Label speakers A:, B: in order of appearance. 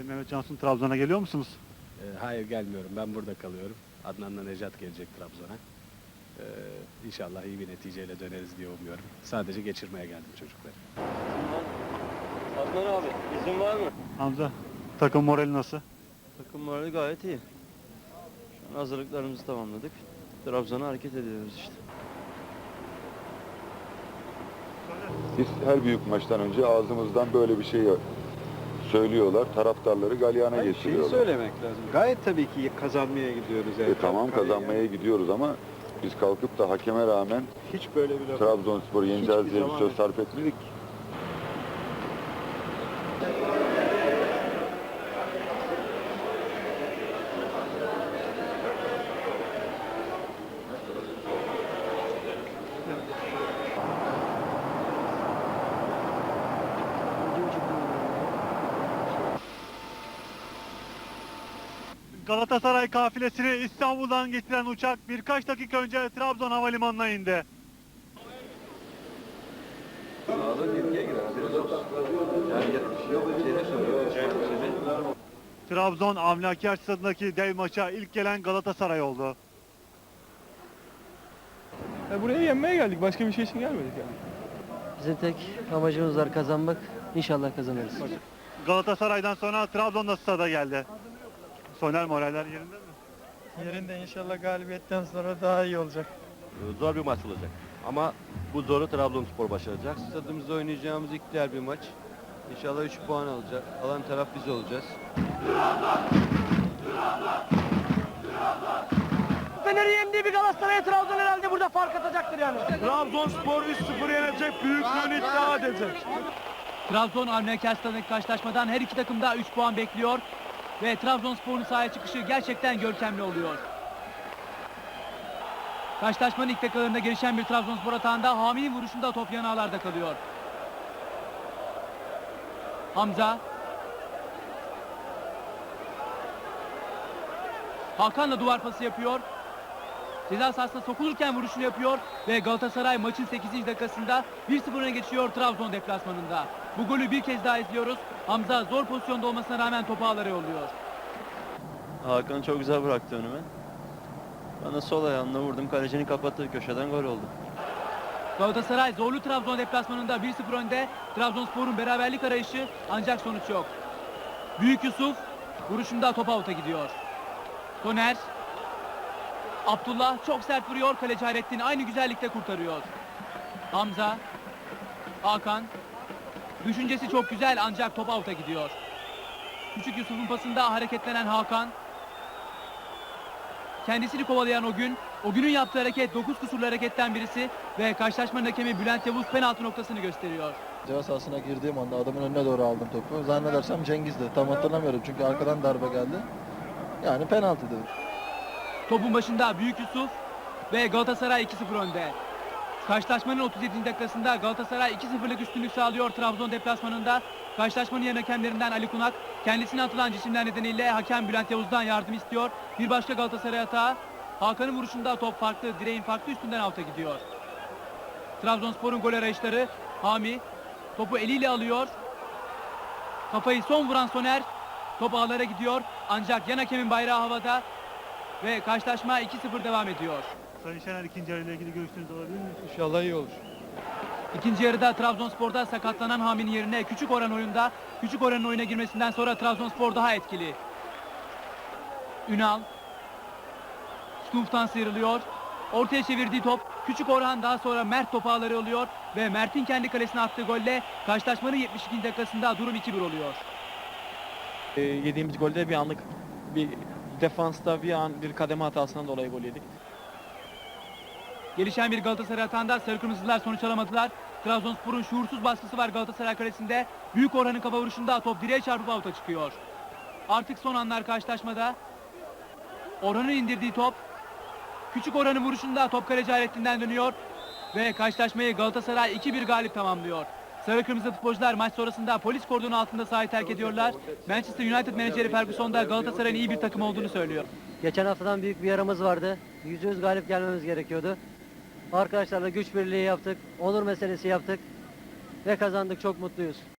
A: Sayın Mehmet Cansun Trabzon'a geliyor musunuz?
B: Ee, hayır gelmiyorum. Ben burada kalıyorum. Adnan'la Necat gelecek Trabzon'a. Ee, inşallah iyi bir neticeyle döneriz diye umuyorum. Sadece geçirmeye geldim çocukları.
C: Adnan abi izin var mı?
A: Hamza, takım morali nasıl?
C: Takım morali gayet iyi. Şu an hazırlıklarımızı tamamladık. Trabzon'a hareket ediyoruz işte.
D: Biz her büyük maçtan önce ağzımızdan böyle bir şey söylüyorlar. Taraftarları galyana
E: Hayır, şeyi
D: getiriyorlar.
E: söylemek lazım. Gayet tabii ki kazanmaya gidiyoruz.
D: E, tamam kazanmaya gidiyoruz ama biz kalkıp da hakeme rağmen
E: Hiç böyle bir laf.
D: Trabzonspor'u yeneceğiz diye bir söz sarf etmedik.
A: Galatasaray kafilesini İstanbul'dan getiren uçak birkaç dakika önce Trabzon Havalimanı'na indi. Trabzon Avni stadındaki dev maça ilk gelen Galatasaray oldu.
F: Ya buraya yenmeye geldik. Başka bir şey için gelmedik yani.
G: Bizim tek amacımız var kazanmak. İnşallah kazanırız.
A: Galatasaray'dan sonra Trabzon da stada geldi. Soner moraller yerinde mi?
F: Yerinde inşallah galibiyetten sonra daha iyi olacak.
H: Zor bir maç olacak. Ama bu zoru Trabzonspor başaracak.
C: Stadımızda oynayacağımız ilk derbi maç. İnşallah 3 puan alacak. Alan taraf biz olacağız.
G: Fener'i yendiği bir Galatasaray Trabzon herhalde burada fark atacaktır yani.
A: Trabzonspor 3-0 yenecek büyüklüğünü iddia edecek.
I: Trabzon Avni Stadındaki karşılaşmadan her iki takım da 3 puan bekliyor. Ve Trabzonspor'un sahaya çıkışı gerçekten görkemli oluyor. Karşılaşmanın ilk dakikalarında gelişen bir Trabzonspor atağında Hami'nin vuruşunda top yan ağlarda kalıyor. Hamza. Hakan'la duvar pası yapıyor. Ceza sahasına sokulurken vuruşunu yapıyor ve Galatasaray maçın 8. dakikasında 1-0 öne geçiyor Trabzon deplasmanında. Bu golü bir kez daha izliyoruz. Hamza zor pozisyonda olmasına rağmen topu ağlara yolluyor.
C: Hakan çok güzel bıraktı önüme. Ben de sol ayağımla vurdum. Kalecinin kapattığı köşeden gol oldu.
I: Galatasaray zorlu Trabzon deplasmanında 1-0 önde. Trabzonspor'un beraberlik arayışı ancak sonuç yok. Büyük Yusuf vuruşunda top avuta gidiyor. Soner Abdullah çok sert vuruyor. Kaleci Hayrettin aynı güzellikte kurtarıyor. Hamza Hakan Düşüncesi çok güzel ancak top avuta gidiyor. Küçük Yusuf'un pasında hareketlenen Hakan. Kendisini kovalayan o gün. O günün yaptığı hareket 9 kusurlu hareketten birisi ve karşılaşmanın hakemi Bülent Yavuz penaltı noktasını gösteriyor.
J: Ceza sahasına girdiğim anda adamın önüne doğru aldım topu. Zannedersem Cengiz'di. Tam hatırlamıyorum çünkü arkadan darbe geldi. Yani penaltıydı.
I: Topun başında Büyük Yusuf ve Galatasaray 2-0 önde. Karşılaşmanın 37. dakikasında Galatasaray 2-0'lık üstünlük sağlıyor Trabzon deplasmanında. Karşılaşmanın yan hakemlerinden Ali Kunak kendisine atılan cisimler nedeniyle hakem Bülent Yavuz'dan yardım istiyor. Bir başka Galatasaray hata. Hakan'ın vuruşunda top farklı, direğin farklı üstünden alta gidiyor. Trabzonspor'un gol arayışları Hami topu eliyle alıyor. Kafayı son vuran Soner top ağlara gidiyor ancak yan hakemin bayrağı havada ve karşılaşma 2-0 devam ediyor.
A: Sayın Şener ikinci yarıyla ilgili görüşlerinizi alabilir miyim?
F: İnşallah iyi olur.
I: İkinci yarıda Trabzonspor'da sakatlanan Hami'nin yerine Küçük Orhan oyunda. Küçük Orhan'ın oyuna girmesinden sonra Trabzonspor daha etkili. Ünal. Stuf'tan sıyrılıyor. Ortaya çevirdiği top. Küçük Orhan daha sonra Mert topu ağları oluyor. Ve Mert'in kendi kalesine attığı golle karşılaşmanın 72. dakikasında durum 2-1 oluyor.
F: Ee, yediğimiz golde bir anlık bir defansta bir an bir kademe hatasından dolayı gol yedik.
I: Gelişen bir Galatasaray atağında sarı kırmızılar sonuç alamadılar. Trabzonspor'un şuursuz baskısı var Galatasaray kalesinde. Büyük Orhan'ın kafa vuruşunda top direğe çarpıp avuta çıkıyor. Artık son anlar karşılaşmada. Orhan'ın indirdiği top. Küçük Orhan'ın vuruşunda top kaleci Hayrettin'den dönüyor. Ve karşılaşmayı Galatasaray 2-1 galip tamamlıyor. Sarı kırmızı futbolcular maç sonrasında polis kordonu altında sahayı terk ediyorlar. Manchester United menajeri Ferguson da Galatasaray'ın iyi bir takım olduğunu söylüyor.
G: Geçen haftadan büyük bir yaramız vardı. Yüzde yüz galip gelmemiz gerekiyordu. Arkadaşlarla güç birliği yaptık. Onur meselesi yaptık. Ve kazandık. Çok mutluyuz.